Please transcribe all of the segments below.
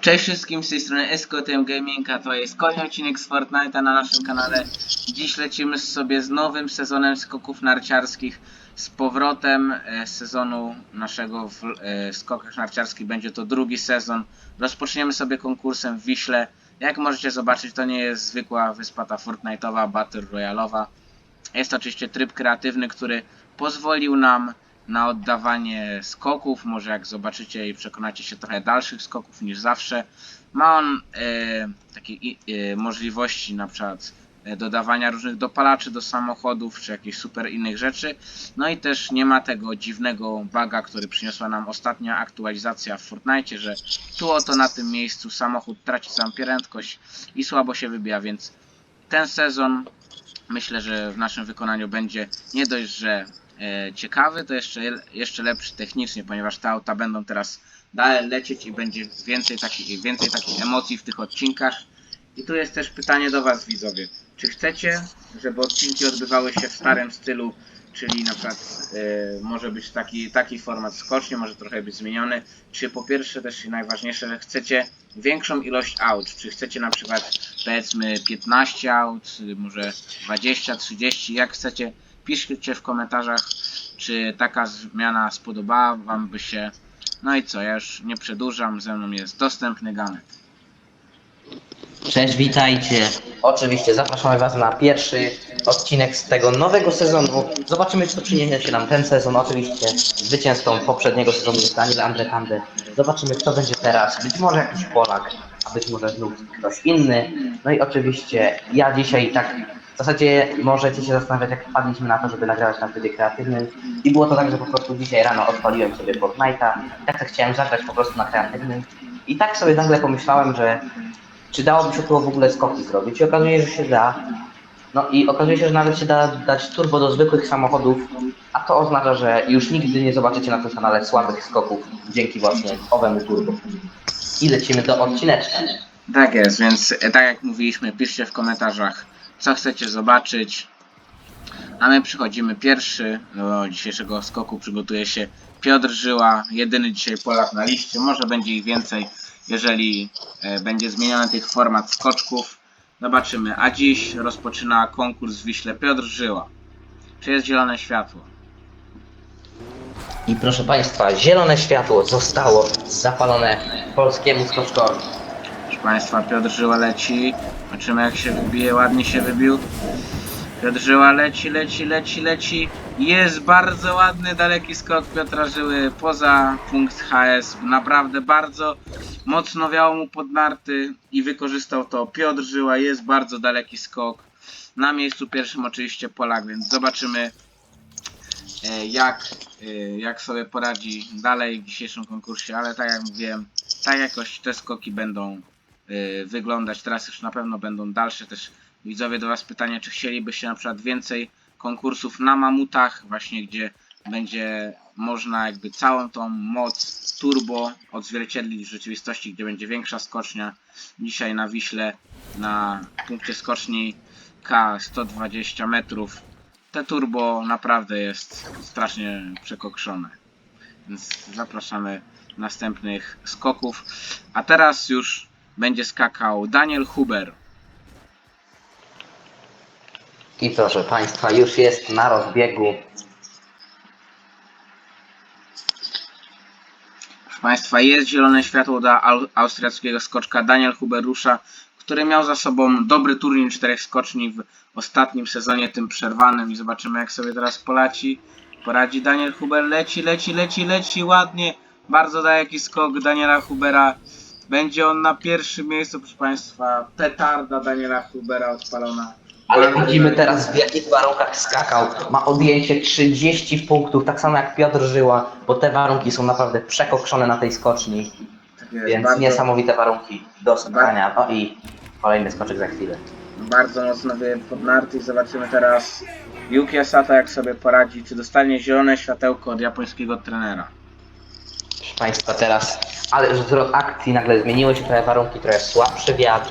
Cześć wszystkim, z tej strony SKTM Gaming, a to jest kolejny odcinek z Fortnite'a na naszym kanale. Dziś lecimy sobie z nowym sezonem skoków narciarskich, z powrotem e, sezonu naszego w e, skokach narciarskich. Będzie to drugi sezon. Rozpoczniemy sobie konkursem w Wiśle. Jak możecie zobaczyć, to nie jest zwykła wyspa ta Fortnite'owa, Battle Royale'owa. Jest to oczywiście tryb kreatywny, który pozwolił nam na oddawanie skoków. Może jak zobaczycie i przekonacie się trochę dalszych skoków niż zawsze. Ma on e, takie e, możliwości na przykład e, dodawania różnych dopalaczy do samochodów czy jakichś super innych rzeczy. No i też nie ma tego dziwnego buga, który przyniosła nam ostatnia aktualizacja w Fortnite, że tu oto na tym miejscu samochód traci sam prędkość i słabo się wybija, więc ten sezon myślę, że w naszym wykonaniu będzie nie dość, że ciekawy, to jeszcze, jeszcze lepszy technicznie, ponieważ te auta będą teraz dalej lecieć i będzie więcej takich, więcej takich emocji w tych odcinkach. I tu jest też pytanie do Was, widzowie. Czy chcecie, żeby odcinki odbywały się w starym stylu, czyli na przykład e, może być taki, taki format skocznie, może trochę być zmieniony, czy po pierwsze też i najważniejsze, że chcecie większą ilość aut, czy chcecie na przykład powiedzmy 15 aut, może 20, 30, jak chcecie, piszcie w komentarzach, czy taka zmiana spodobała Wam by się. No i co, ja już nie przedłużam, ze mną jest dostępny Gamet. Cześć, witajcie. Oczywiście zapraszamy Was na pierwszy odcinek z tego nowego sezonu. Zobaczymy, co przyniesie się nam ten sezon. Oczywiście zwycięzcą poprzedniego sezonu jest Daniel Andrekande. Zobaczymy, kto będzie teraz. Być może jakiś Polak, a być może znów ktoś inny. No i oczywiście ja dzisiaj tak zasadzie możecie się zastanawiać, jak wpadliśmy na to, żeby nagrywać na trybie kreatywnym. I było to tak, że po prostu dzisiaj rano odpaliłem sobie Fortnite'a. Tak to chciałem zagrać po prostu na kreatywnym. I tak sobie nagle pomyślałem, że czy dałoby się tu w ogóle skoki zrobić? I okazuje się, że się da. No i okazuje się, że nawet się da dać turbo do zwykłych samochodów, a to oznacza, że już nigdy nie zobaczycie na tym kanale słabych skoków dzięki właśnie owemu turbo. I lecimy do odcineczka. Tak jest, więc tak jak mówiliśmy, piszcie w komentarzach, co chcecie zobaczyć. A my przychodzimy pierwszy. Do dzisiejszego skoku przygotuje się Piotr Żyła, jedyny dzisiaj Polak na liście. Może będzie ich więcej, jeżeli e, będzie zmieniony tych format skoczków. Zobaczymy. A dziś rozpoczyna konkurs w Wiśle Piotr Żyła. Czy jest zielone światło? I proszę Państwa, zielone światło zostało zapalone polskiemu skoczkowi. Państwa, Piotr Żyła leci. Zobaczymy jak się wybije, ładnie się wybił. Piotr Żyła leci, leci, leci, leci. Jest bardzo ładny, daleki skok Piotra Żyły poza punkt HS. Naprawdę bardzo mocno wiało mu pod narty i wykorzystał to. Piotr Żyła jest bardzo daleki skok. Na miejscu pierwszym oczywiście Polak, więc zobaczymy e, jak, e, jak sobie poradzi dalej w dzisiejszym konkursie, ale tak jak mówiłem, tak jakoś te skoki będą wyglądać. Teraz już na pewno będą dalsze też widzowie do Was pytanie, czy chcielibyście na przykład więcej konkursów na mamutach, właśnie gdzie będzie można jakby całą tą moc turbo odzwierciedlić w rzeczywistości, gdzie będzie większa skocznia. Dzisiaj na Wiśle na punkcie skoczni K 120 metrów. Te turbo naprawdę jest strasznie przekokszone. Więc zapraszamy następnych skoków. A teraz już będzie skakał Daniel Huber. I proszę Państwa, już jest na rozbiegu. Proszę Państwa, jest zielone światło dla au- austriackiego skoczka Daniel Huber rusza, który miał za sobą dobry turniej czterech skoczni w ostatnim sezonie, tym przerwanym i zobaczymy jak sobie teraz polaci. Poradzi Daniel Huber, leci, leci, leci, leci ładnie. Bardzo daleki skok Daniela Hubera. Będzie on na pierwszym miejscu, proszę Państwa. Petarda Daniela Hubera odpalona. Ale widzimy teraz w jakich warunkach skakał. Ma odjęcie 30 punktów, tak samo jak Piotr Żyła, bo te warunki są naprawdę przekokszone na tej skoczni. Tak jest, Więc bardzo- niesamowite warunki do skakania. No i kolejny skoczek za chwilę. Bardzo mocno pod narty i zobaczymy teraz Yuki Asata jak sobie poradzi, czy dostanie zielone światełko od japońskiego trenera. Proszę Państwa, teraz, ale zwrot akcji, nagle zmieniły się trochę warunki, trochę słabszy wiatr.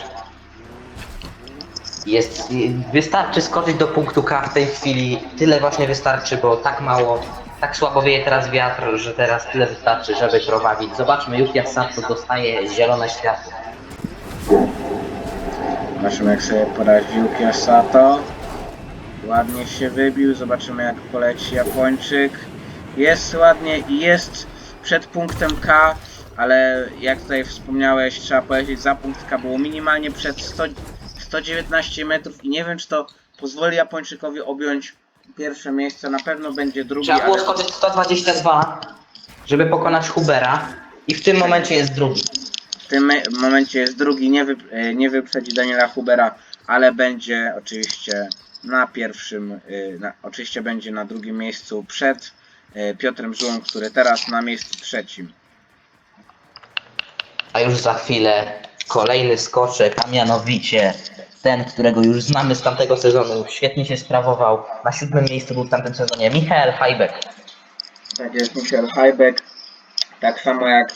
Jest, wystarczy skoczyć do punktu K w tej chwili, tyle właśnie wystarczy, bo tak mało Tak słabo wieje teraz wiatr, że teraz tyle wystarczy, żeby prowadzić. Zobaczmy, Yuki Sato dostaje zielone światło. Zobaczymy jak sobie poradził Kiyosato. Ładnie się wybił, zobaczymy jak poleci Japończyk. Jest ładnie i jest przed punktem K, ale jak tutaj wspomniałeś, trzeba powiedzieć, za punkt K było minimalnie przed 100, 119 metrów i nie wiem czy to pozwoli Japończykowi objąć pierwsze miejsce, na pewno będzie drugi, Trzeba było ale skoczyć 122, żeby pokonać Hubera i w tym momencie jest drugi. w tym me- momencie jest drugi, nie, wy, e, nie wyprzedzi Daniela Hubera, ale będzie oczywiście na pierwszym, y, na, oczywiście będzie na drugim miejscu przed y, Piotrem Żułą, który teraz na miejscu trzecim. A już za chwilę kolejny skoczek, a mianowicie ten, którego już znamy z tamtego sezonu. Świetnie się sprawował. Na siódmym miejscu był w tamtym sezonie Michael Hajbek. Tak jest Michael Hajbek. Tak samo jak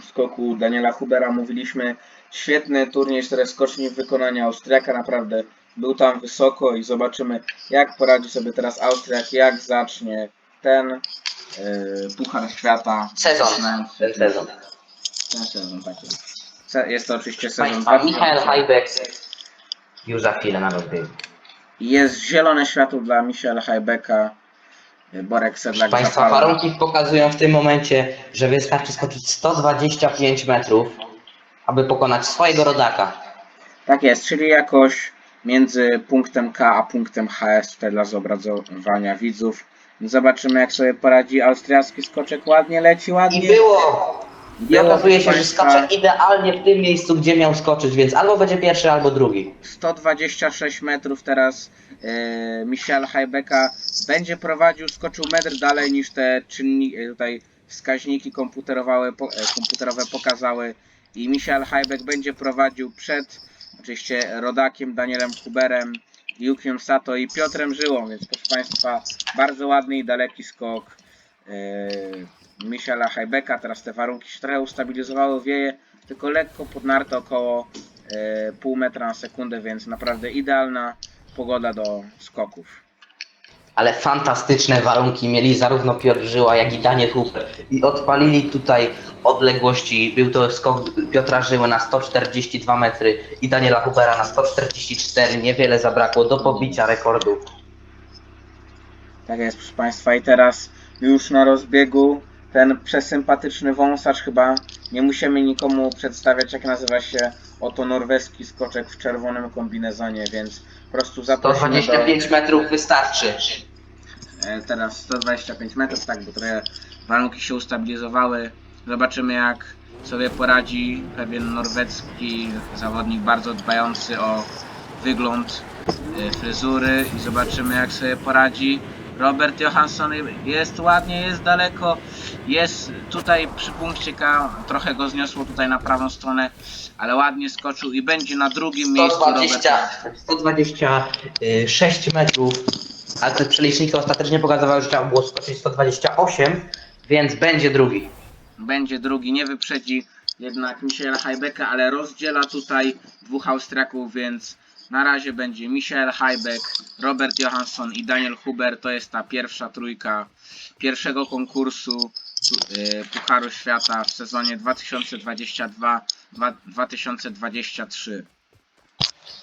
w skoku Daniela Hubera mówiliśmy, świetny turniej czterech skoczni w wykonaniu Austriaka, naprawdę był tam wysoko i zobaczymy jak poradzi sobie teraz Austriak, jak zacznie ten y, Puchar Świata. Sezon. Ten sezon. Ten sezon, jest. Se- Jest to oczywiście sezon Państwa, Michael 2000. Hajbek już za chwilę na rozbiegu. Jest zielone światło dla Michaela Hajbeka. Borek Sedlak Państwa, zapala. warunki pokazują w tym momencie, że wystarczy skoczyć 125 metrów, aby pokonać swojego rodaka. Tak jest, czyli jakoś między punktem K a punktem HS tutaj dla zobrazowania widzów. Zobaczymy jak sobie poradzi austriacki skoczek. Ładnie leci, ładnie. I było! I Było, okazuje się, że państwa, skacze idealnie w tym miejscu, gdzie miał skoczyć, więc albo będzie pierwszy, albo drugi. 126 metrów teraz e, Michel Hajbeka będzie prowadził, skoczył metr dalej niż te czynni, e, tutaj wskaźniki komputerowe, po, e, komputerowe pokazały i Michel Hajbek będzie prowadził przed oczywiście rodakiem Danielem Huberem, Yukiem Sato i Piotrem Żyłą, więc proszę Państwa bardzo ładny i daleki skok e, Michela Hajbeka, teraz te warunki się trochę ustabilizowały, wieje tylko lekko podnarte około e, pół metra na sekundę, więc naprawdę idealna pogoda do skoków. Ale fantastyczne warunki mieli zarówno Piotr Żyła, jak i Daniel Huber. I odpalili tutaj odległości. Był to skok Piotra Żyły na 142 metry i Daniela Hubera na 144. Niewiele zabrakło do pobicia rekordu. Tak jest, proszę Państwa, i teraz już na rozbiegu ten przesympatyczny wąsacz chyba nie musimy nikomu przedstawiać, jak nazywa się oto norweski skoczek w czerwonym kombinezonie, więc po prostu zaprosimy do... 125 metrów wystarczy. E, teraz 125 metrów, tak, bo trochę warunki się ustabilizowały. Zobaczymy jak sobie poradzi pewien norweski zawodnik bardzo dbający o wygląd e, fryzury i zobaczymy jak sobie poradzi. Robert Johansson jest ładnie, jest daleko, jest tutaj przy punkcie K, trochę go zniosło tutaj na prawą stronę, ale ładnie skoczył i będzie na drugim miejscu Robert 120, 126 metrów, ale te przeliczniki ostatecznie pokazywały, że trzeba było skoczyć 128, więc będzie drugi. będzie drugi, nie wyprzedzi jednak Michaela Hajbeka, ale rozdziela tutaj dwóch Austriaków, więc na razie będzie Michael Hajbek, Robert Johansson i Daniel Huber. To jest ta pierwsza trójka pierwszego konkursu y, Pucharu Świata w sezonie 2022-2023.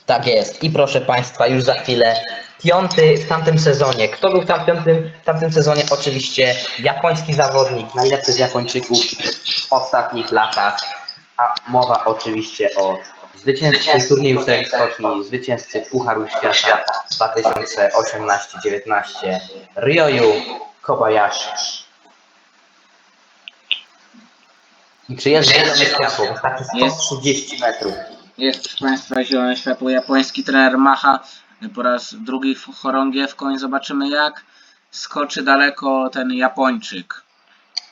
Tak jest. I proszę Państwa, już za chwilę piąty w tamtym sezonie. Kto był w tamtym, w tamtym sezonie? Oczywiście japoński zawodnik, najlepszy z Japończyków w ostatnich latach. A mowa oczywiście o zwycięzcy turnieju czterech skoczni, zwycięzcy Pucharu Świata 2018-19 Ryoyu Kobayashi. I czy jest zielone światło? Wystarczy 130 metrów. Jest proszę Państwa zielone światło. Japoński trener macha po raz drugi w chorągiewką i zobaczymy jak skoczy daleko ten Japończyk.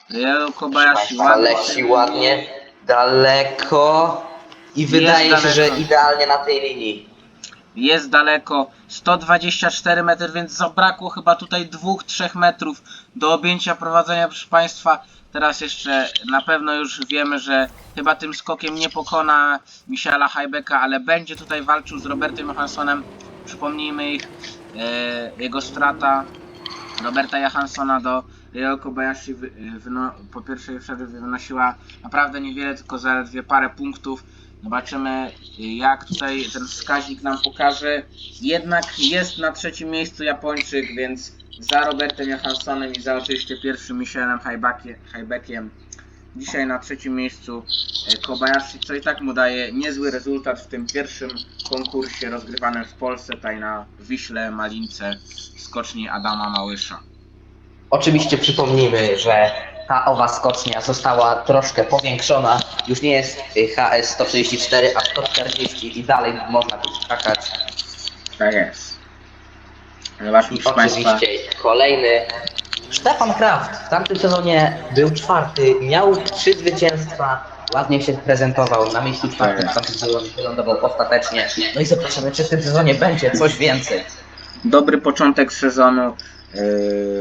Ryo Kobayashi ładnie leci ładnie, daleko i wydaje się, że idealnie na tej linii. Jest daleko 124 metry, więc zabrakło chyba tutaj 2-3 metrów do objęcia prowadzenia, proszę Państwa. Teraz jeszcze na pewno już wiemy, że chyba tym skokiem nie pokona Michaela Hajbeka, ale będzie tutaj walczył z Robertem Johanssonem. Przypomnijmy ich, e, jego strata Roberta Johanssona do Ryo Kobayashi wyno, po pierwszej przerwie wynosiła naprawdę niewiele, tylko zaledwie parę punktów. Zobaczymy jak tutaj ten wskaźnik nam pokaże. Jednak jest na trzecim miejscu Japończyk, więc za Robertem Johanssonem i za oczywiście pierwszym Michelem Heibeckiem. Dzisiaj na trzecim miejscu e, Kobayashi, co i tak mu daje niezły rezultat w tym pierwszym konkursie rozgrywanym w Polsce, tutaj na Wiśle Malince skoczni Adama Małysza. Oczywiście przypomnijmy, że ta owa skocznia została troszkę powiększona. Już nie jest y, HS 134, a 140 i dalej można tu skakać. Tak jest. Zobaczmy, I proszę Państwa. oczywiście kolejny. Stefan Kraft w tamtym sezonie był czwarty, miał trzy zwycięstwa, ładnie się prezentował na miejscu czwartym, w tamtym sezonie wylądował ostatecznie. No i zobaczymy, czy w tym sezonie będzie coś więcej. Dobry początek sezonu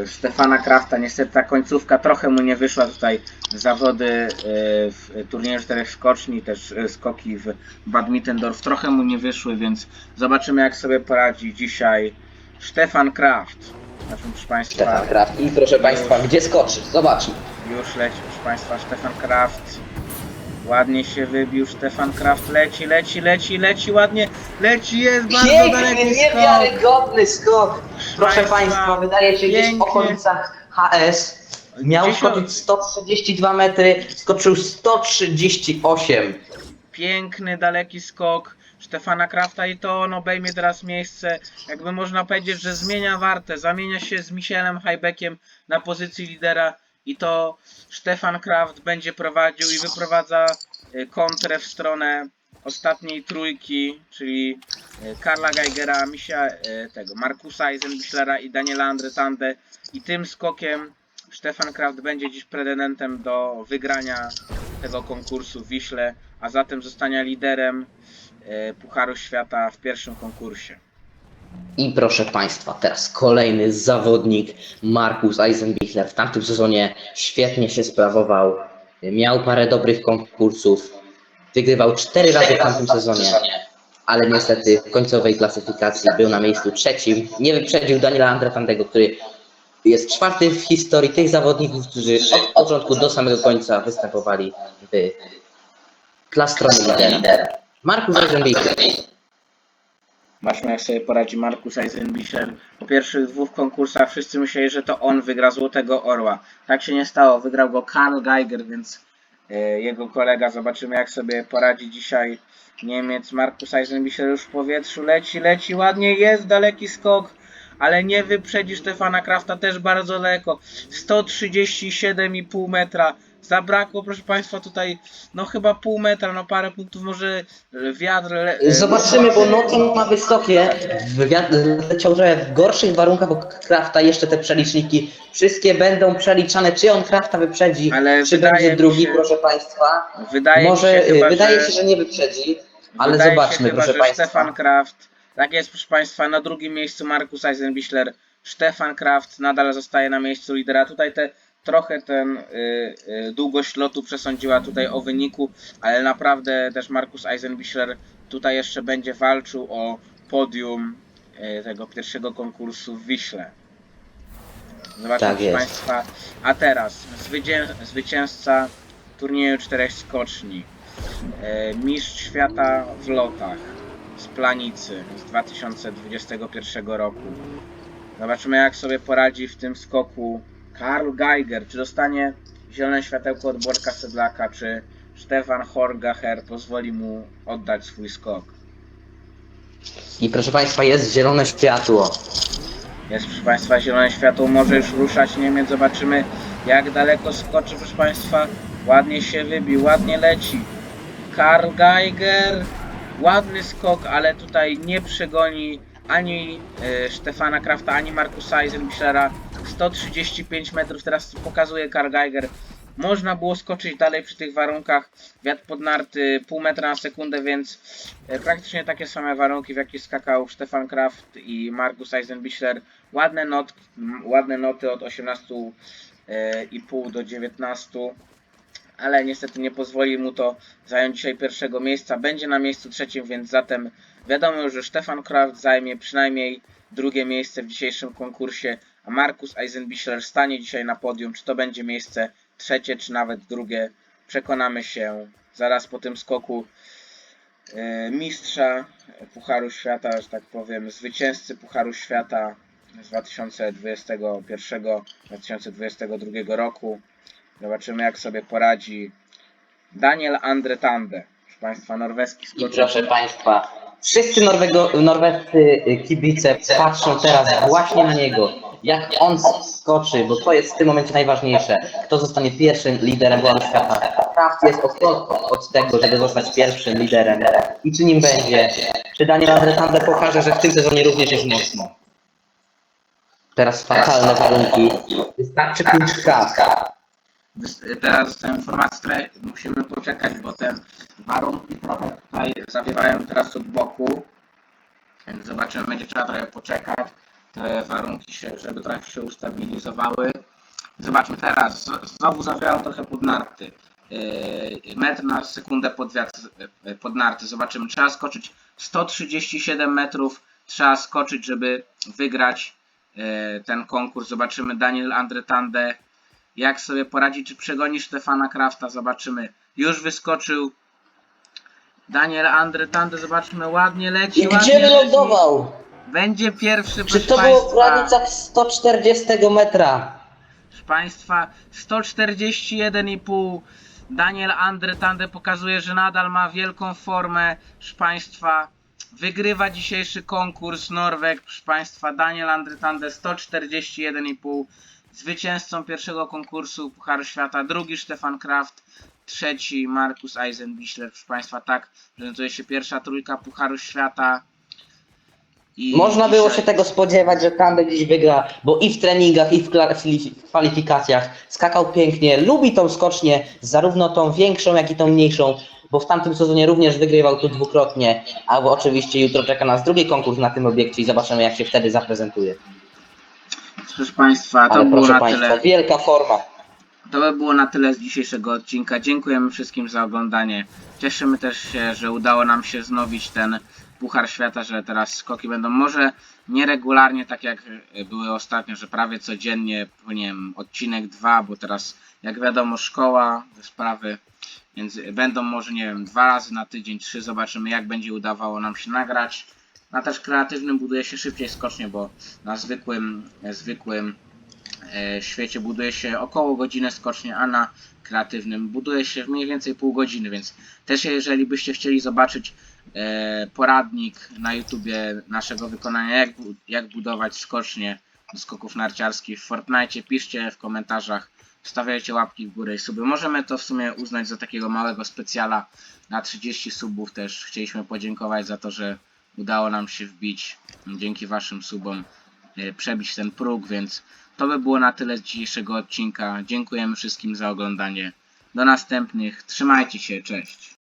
Stefana Krafta. Niestety ta końcówka trochę mu nie wyszła tutaj. Zawody yy, w turnieju czterech skoczni, też yy, skoki w Badmittendorf trochę mu nie wyszły, więc zobaczymy jak sobie poradzi dzisiaj Stefan Kraft. Zobaczmy, proszę Państwa. Stefan Kraft. I proszę Państwa, gdzie skoczy? Zobaczmy. Już leci, proszę Państwa, Stefan Kraft. Ładnie się wybił, Stefan Kraft leci, leci, leci, leci, ładnie, leci, jest bardzo Piękny, daleki skok. niewiarygodny skok. Proszę Państwa, Państwa, wydaje się gdzieś w pięknie. okolicach HS. Miał Dziesiąt- skoczyć 132 metry, skoczył 138. Piękny, daleki skok Stefana Krafta i to on obejmie teraz miejsce, jakby można powiedzieć, że zmienia wartę, zamienia się z Michelem Heibeckiem na pozycji lidera i to Stefan Kraft będzie prowadził i wyprowadza y, kontrę w stronę ostatniej trójki, czyli y, Karla Geigera, Misia, y, tego, Markusa Eisenbichlera i Daniela Andretande i tym skokiem Stefan Kraft będzie dziś pretendentem do wygrania tego konkursu w Wiśle, a zatem zostania liderem e, Pucharu Świata w pierwszym konkursie. I proszę Państwa, teraz kolejny zawodnik, Markus Eisenbichler. W tamtym sezonie świetnie się sprawował, miał parę dobrych konkursów, wygrywał cztery razy w tamtym sezonie, ale niestety w końcowej klasyfikacji był na miejscu trzecim. Nie wyprzedził Daniela Andretandego, który jest czwarty w historii tych zawodników, którzy od początku do samego końca występowali w dla strony lidera. Markus Eisenbichler. Zobaczmy jak sobie poradzi Markus Eisenbichler. Po pierwszych dwóch konkursach wszyscy myśleli, że to on wygra Złotego Orła. Tak się nie stało, wygrał go Karl Geiger, więc e, jego kolega. Zobaczymy jak sobie poradzi dzisiaj Niemiec. Markus Eisenbichler już w powietrzu leci, leci, ładnie jest, daleki skok. Ale nie wyprzedzi Stefana Krafta też bardzo daleko. 137,5 metra. Zabrakło, proszę Państwa, tutaj no chyba pół metra, no parę punktów, może e, wiatr. le- Zobaczymy, bo nocą ma wysokie. Wywiad leciał trochę w gorszych warunkach od Krafta. Jeszcze te przeliczniki wszystkie będą przeliczane. Czy on Krafta wyprzedzi, Ale czy będzie drugi, się- proszę Państwa. Wydaje Może się chyba, wydaje że, się, że nie wyprzedzi, ale wydaje zobaczmy, chyba, proszę Państwa. Stefan Kraft, tak jest proszę Państwa, na drugim miejscu Markus Eisenbichler, Stefan Kraft nadal zostaje na miejscu lidera. Tutaj te trochę ten y, y, długość lotu przesądziła tutaj o wyniku, ale naprawdę też Markus Eisenbichler tutaj jeszcze będzie walczył o podium y, tego pierwszego konkursu w Wiśle. Zobaczmy Tak proszę jest. Państwa. A teraz zwycię zwycięzca turnieju czterech skoczni. E, Mistrz świata w lotach z Planicy z 2021 roku. Zobaczymy jak sobie poradzi w tym skoku Karl Geiger. Czy dostanie zielone światełko od Borka Sedlaka, czy Stefan Horgacher pozwoli mu oddać swój skok. I proszę Państwa, jest zielone światło. Jest proszę Państwa zielone światło, może już ruszać Niemiec. Zobaczymy jak daleko skoczy proszę Państwa. Ładnie się wybił, ładnie leci. Karl Geiger. Ładny skok, ale tutaj nie przegoni ani e, Stefana Krafta, ani Markusa Eisenbichlera. 135 metrów teraz pokazuje Karl Geiger. Można było skoczyć dalej przy tych warunkach. Wiatr podnarty pół metra na sekundę, więc e, praktycznie takie same warunki, w jakich skakał Stefan Kraft i Markus Eisenbichler. Ładne, not, ładne noty od 18,5 do 19 ale niestety nie pozwoli mu to zająć dzisiaj pierwszego miejsca. Będzie na miejscu trzecim, więc zatem wiadomo że Stefan Kraft zajmie przynajmniej drugie miejsce w dzisiejszym konkursie, a Markus Eisenbichler stanie dzisiaj na podium. Czy to będzie miejsce trzecie, czy nawet drugie, przekonamy się zaraz po tym skoku e, mistrza Pucharu Świata, że tak powiem, zwycięzcy Pucharu Świata z 2021-2022 roku. Zobaczymy jak sobie poradzi Daniel Andre Tande. Proszę Państwa, norweski I skoczek. proszę Państwa, wszyscy Norwego, norwescy kibice patrzą teraz właśnie na niego. Jak on skoczy, bo to jest w tym momencie najważniejsze. Kto zostanie pierwszym liderem Pucharu Świata. Kraft jest od, od tego, żeby zostać pierwszym liderem. I czy nim będzie? Czy Daniel Andretande pokaże, że w tym sezonie również jest mocno? Teraz fatalne warunki. Wystarczy pójść Kraft. Teraz dostałem informację, że musimy poczekać, bo te warunki trochę tutaj zawiewają teraz od boku. Więc zobaczymy, będzie trzeba trochę poczekać. Te warunki się, żeby trochę się ustabilizowały. Zobaczmy teraz, znowu zawierają trochę pod narty. Yy, metr na sekundę pod, wiatr, yy, pod narty. Zobaczymy, trzeba skoczyć 137 metrów. Trzeba skoczyć, żeby wygrać yy, ten konkurs. Zobaczymy Daniel Andretande jak sobie poradzi, czy przegoni Stefana Krafta, zobaczymy. Już wyskoczył Daniel Andre Tande, zobaczmy, ładnie leci, I ładnie gdzie leci. Będzie pierwszy, Czy proszę to było w Państwa. granicach 140 metra? Proszę Państwa, 141,5. Daniel Andre Tande pokazuje, że nadal ma wielką formę. Proszę Państwa, wygrywa dzisiejszy konkurs Norweg. Proszę Państwa, Daniel Andre Tande 141,5. Zwycięzcą pierwszego konkursu Pucharu Świata. Drugi Stefan Kraft. Trzeci Markus Eisenbichler. Proszę Państwa, tak prezentuje się pierwsza trójka Pucharu Świata. I Można było się tego spodziewać, że Tande dziś wygra, bo i w treningach, i w kwalifikacjach skakał pięknie, lubi tą skocznię, zarówno tą większą, jak i tą mniejszą, bo w tamtym sezonie również wygrywał tu dwukrotnie, a oczywiście jutro czeka nas drugi konkurs na tym obiekcie i zobaczymy, jak się wtedy zaprezentuje. Proszę Państwa, to Ale było na Państwa, tyle. wielka forma. To by było na tyle z dzisiejszego odcinka. Dziękujemy wszystkim za oglądanie. Cieszymy też się, że udało nam się znowić ten Puchar Świata, że teraz skoki będą może nieregularnie, tak jak e, były ostatnio, że prawie codziennie, nie wiem, odcinek dwa, bo teraz jak wiadomo szkoła, sprawy, więc będą może, nie wiem, dwa razy na tydzień, trzy, zobaczymy jak będzie udawało nam się nagrać. Na też kreatywnym buduje się szybciej skocznie, bo na zwykłym, zwykłym e, świecie buduje się około godziny skocznie, a na kreatywnym buduje się mniej więcej pół godziny, więc też jeżeli byście chcieli zobaczyć e, poradnik na YouTubie naszego wykonania, jak, jak budować skocznie do skoków narciarskich w Fortnite, piszcie w komentarzach, stawiajcie łapki w górę i suby. Możemy to w sumie uznać za takiego małego specjala na 30 subów też. Chcieliśmy podziękować za to, że udało nam się wbić dzięki waszym subom e, przebić ten próg, więc to by było na tyle z dzisiejszego odcinka. Dziękujemy wszystkim za oglądanie. Do następnych. Trzymajcie się, cześć.